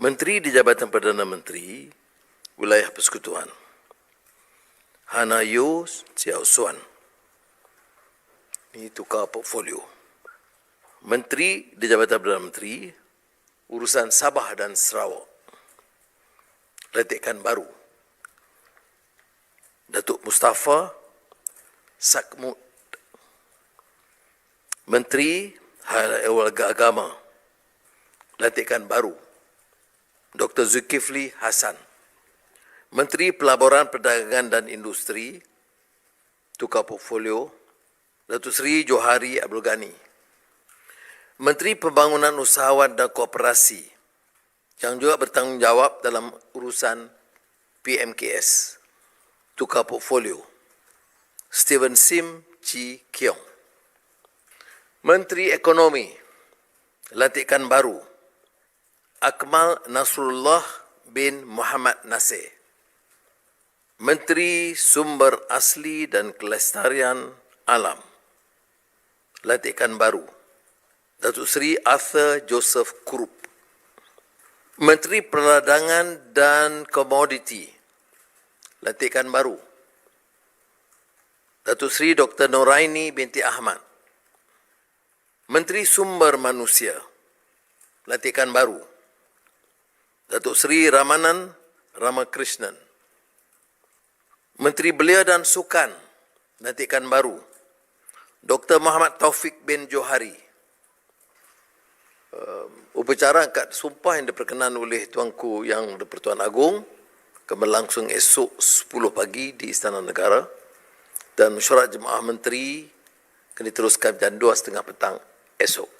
Menteri di Jabatan Perdana Menteri Wilayah Persekutuan Hana Yo Chiao Suan. Ini tukar portfolio. Menteri di Jabatan Perdana Menteri Urusan Sabah dan Sarawak. Letikan baru. Datuk Mustafa Sakmut. Menteri Hal Ehwal Agama. Letikan baru. Dr. Zulkifli Hasan. Menteri Pelaburan Perdagangan dan Industri, tukar portfolio, Datuk Seri Johari Abdul Ghani. Menteri Pembangunan Usahawan dan Koperasi, yang juga bertanggungjawab dalam urusan PMKS, tukar portfolio, Steven Sim Chi Kiong. Menteri Ekonomi, lantikan baru, Akmal Nasrullah bin Muhammad Nasir. Menteri Sumber Asli dan Kelestarian Alam. Lantikan baru. Datuk Seri Arthur Joseph Krupp. Menteri Perdagangan dan Komoditi. Lantikan baru. Datuk Seri Dr. Noraini binti Ahmad. Menteri Sumber Manusia. Lantikan baru. Datuk Seri Ramanan Ramakrishnan. Menteri Belia dan Sukan. Lantikan baru. Dr. Muhammad Taufik bin Johari. Uh, upacara angkat sumpah yang diperkenan oleh Tuanku Yang di-Pertuan Agong akan berlangsung esok 10 pagi di Istana Negara dan mesyuarat jemaah menteri akan diteruskan jam 2.30 petang esok.